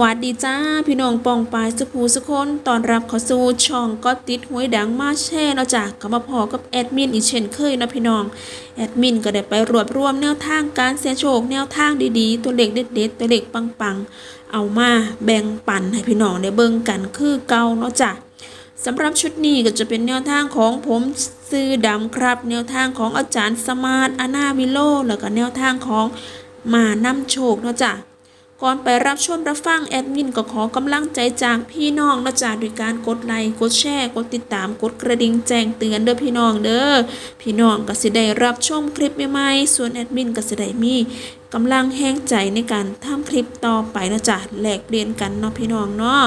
วัสดีจ้า พี่น้องปองปายสุภูสุคนตอนรับเข้าสู่ช่องก็ติดหวยดังมาแช่เนาะจ้ะก็มาพอกับแอดมินอีกเช่นเคยนะพี่น้อง แอดมินก็ได้ไปรวบรวมแนวทางการเสียโชค แนวทางดีๆ ตัวเลขเด็ดๆ ตัวเลขปังๆ เอามาแบ่งปันให้พี่น้องได้เบิ่งกันคือเก่าเนาะจ้ะสำหรับชุดนี้ก็จะเป็นแนวทางของผมซื้อดำครับ แนวทางของอาจารย์สมาร์ทอานาวิโลแล้วก็แนวทางของมานำโชคเนาะจ้ะ ก่อนไปรับชมรับฟังแอดมินก็ขอกำลังใจจากพี่น้องนะจ๊ะด้วยการกดไลค์กดแชร์กดติดตามกดกระดิ่งแจ้งเตือนเด้อพี่น้องเด้อพี่น้องก็สิได้รับชมคลิปใหม่ๆส่วนแอดมินก็สิได้มีกำลังแห้งใจในการทำคลิปต่อไปนะจ๊ะแลกเปลี่ยนกันเนาะพี่น้องเนาะ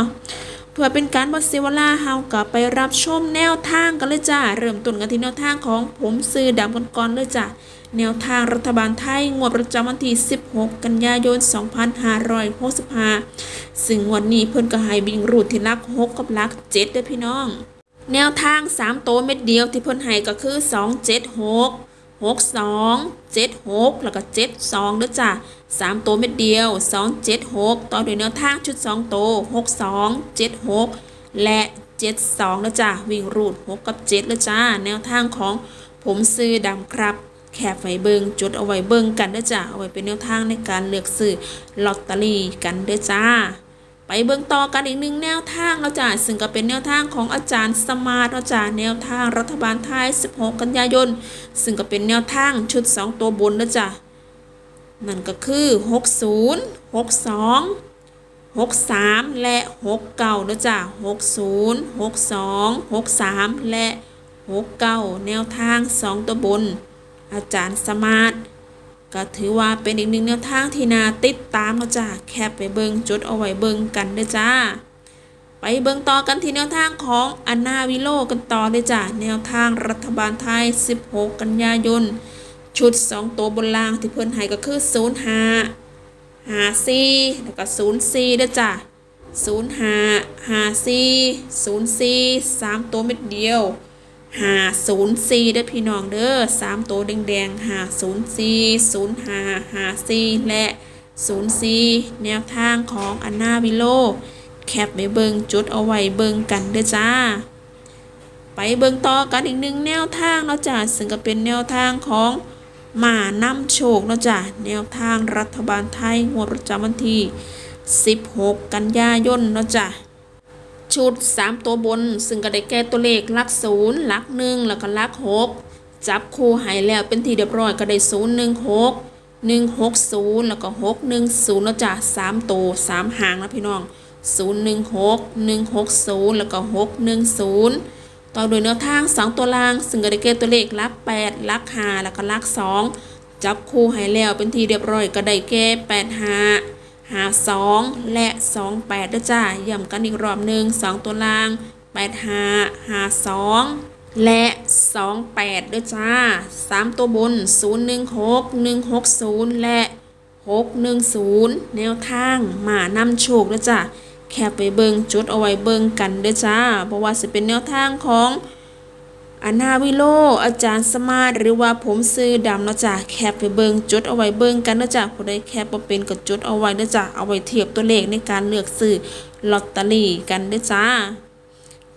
เพื่อเป็นการบัดเซวลาเฮากับไปรับชมแนวทางกันเลยจ้าเริ่มต้นกันที่แนวทางของผมซื้อดำกันก่อนเลยจ้า แนวทางรัฐบาลไทย งวดประจำวันที่ 16 กันยายน 2565 ซึ่งงวันนี้เพิ่นก็ให้บิงรูดที่ลัก 6 กับลัก7เด้อพี่น้อง แนวทาง 3 โตเม็ดเดียวที่เพิ่นให้ก็คือ 276 62 76 แล้วก็ 72ด้อจ้ะ3ตัวเม็ดเดียว 276 ต่อด้วยแนวทางชุด 2 โต 62 76 และ 72แล้วจ้ะวิ่งรูด 6 กับ7แล้วจ้า แนวทางของผมซื้อดำครับ แคบไว้เบิงจดเอาไว้เบิงกันเด้อจ้าเอาไว้เป็นแนวทางในการเลือกซื้อลอตเตอรี่กันเด้อจ้า ไปเบิงต่อกันอีกหนึ่งแนวทางแล้วจ้ะซึ่งก็เป็นแนวทางของอาจารย์สมาร์ทแล้วจ้ะแนวทางรัฐบาลไทย 16 กันยายน ซึ่งก็เป็นแนวทางชุด 2 ตัวบนแล้วจ้ะนั่นก็คือ 60 62 63 และ 69แล้วจ้ะ60 62 63 และ 69 แนวทาง 2 ตัวบน อาจารย์สมาร์ทก็ถือว่าเป็นอีกหนึ่งแนวทางที่น่าติดตามนะจ้าแคปไปเบิงจุดเอาไว้เบิงกันเด้อจ้า ไปเบิงต่อกันที่แนวทางของอนาวิโลกันต่อเลยจ้าแนวทางรัฐบาลไทย 16 กันยายน ชุด 2 ตัวบนล่างที่เพิ่นให้ก็คือ 0 5 5 4 แล้วก็ 0 4เด้อจ้า0 5 5 4 0 4 3 ตัวเม็ดเดียว หาศูนย์สี่เด้อพี่น้องเด้อสามตัวแดงๆหาศูนย์สี่ศูนย์หาหาสี่และศูนย์สี่แนวทางของอันนาวิโล แคปไปเบิงจุดเอาไว้เบิงกันเด้อจ้า ไปเบิงต่อกันอีกหนึ่งแนวทางเนาะจ้ะซึ่งก็เป็นแนวทางของหมานำโชคเนาะจ้ะแนวทางรัฐบาลไทยงวดประจำวันที่ 16 กันยายนเนาะจ้ะ ชุด 3 ตัวบน ซึ่งก็ได้แก่ตัวเลขหลักศูนย์หลักหนึ่งแล้วก็หลักหกจับคู่หายแล้วเป็นที่เรียบร้อยก็ได้ศูนย์หนึ่งหกหนึ่งหกศูนย์แล้วก็หกหนึ่งศูนย์แล้วจ้ะสามตัวสามหางนะพี่น้องศูนย์หนึ่งหกหนึ่งหกศูนย์แล้วก็หกหนึ่งศูนย์ต่อโดยแนวทางสองตัวล่าง ซึ่งก็ได้แก่ตัวเลขลักแปดลักห้าแล้วก็ลักสองจับคู่หายแล้วเป็นที่เรียบร้อยก็ได้แก่แปดห้า หาสองและสองแปดด้วยจ้าย้ำกันอีกรอบหนึ่งสองตัวล่างแปดหาหาสองและสองแปดด้วยจ้าสามตัวบนศูนย์หนึ่งหกหนึ่งหกศูนย์และหกหนึ่งศูนย์แนวทางมานำโชคด้วยจ้าแคปไปเบิงจุดเอาไว้เบิงกันด้วยจ้าเพราะว่าจะเป็นแนวทางของ อานาวิโล อาจารย์สมาร์ทหรือว่าผมซื้อดำเนาะจ้ะแคปไปเบิงจดเอาไว้เบิงกันเนาะจ้ะผู้ใดแคปบ่เป็นก็จดเอาไว้เนาะจ้ะเอาไว้เทียบตัวเลขในการเลือกซื้อลอตเตอรี่กันเด้อจ้า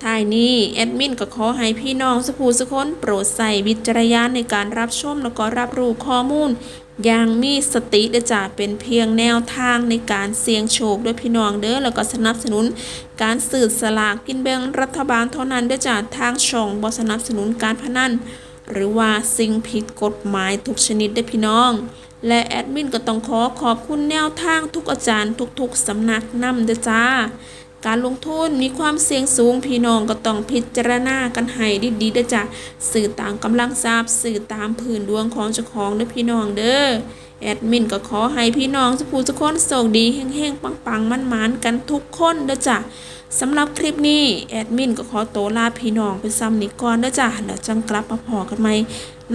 ท้ายนี้แอดมินก็ขอให้พี่น้องสุภูสุคนโปรดใส่วิจารณญาณในการรับชมแล้วก็รับรู้ข้อมูล อย่างมีสติเดจ้าเป็นเพียงแนวทางในการเสี่ยงโชคด้วยพี่น้องเด้อแล้วก็สนับสนุน การสื่อสลากกินแบ่งรัฐบาลเท่านั้นเดจ้าทางช่องบสนับสนุนการพนันหรือว่าสิ่งผิดกฎหมายทุกชนิดเด้พี่น้อง และแอดมินก็ต้องขอขอบคุณแนวทางทุกอาจารย์ทุกๆสำนักนำเดจ้า การลงทุนมีความเสี่ยงสูงพี่น้องก็ต้องพิจารณากันให้ดีๆเด้อจ้ะสื่อตามกำลังทรัพย์สื่อตามผืนดวงของเจ้าของเด้อพี่น้องเด้อแอดมินก็ขอให้พี่น้องสุภูทุกคนโชคดีเฮงๆปังๆมันๆกันทุกคนเด้อจ้ะสำหรับคลิปนี้แอดมินก็ขอโตวลาพี่น้องไปซ้ำนี้ก่อนเด้อจ้ะแล้วจังกลับมาพอกันใหม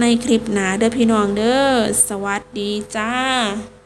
ในคลิปหน้าเด้อพี่น้องเด้อสวัสดีจ้า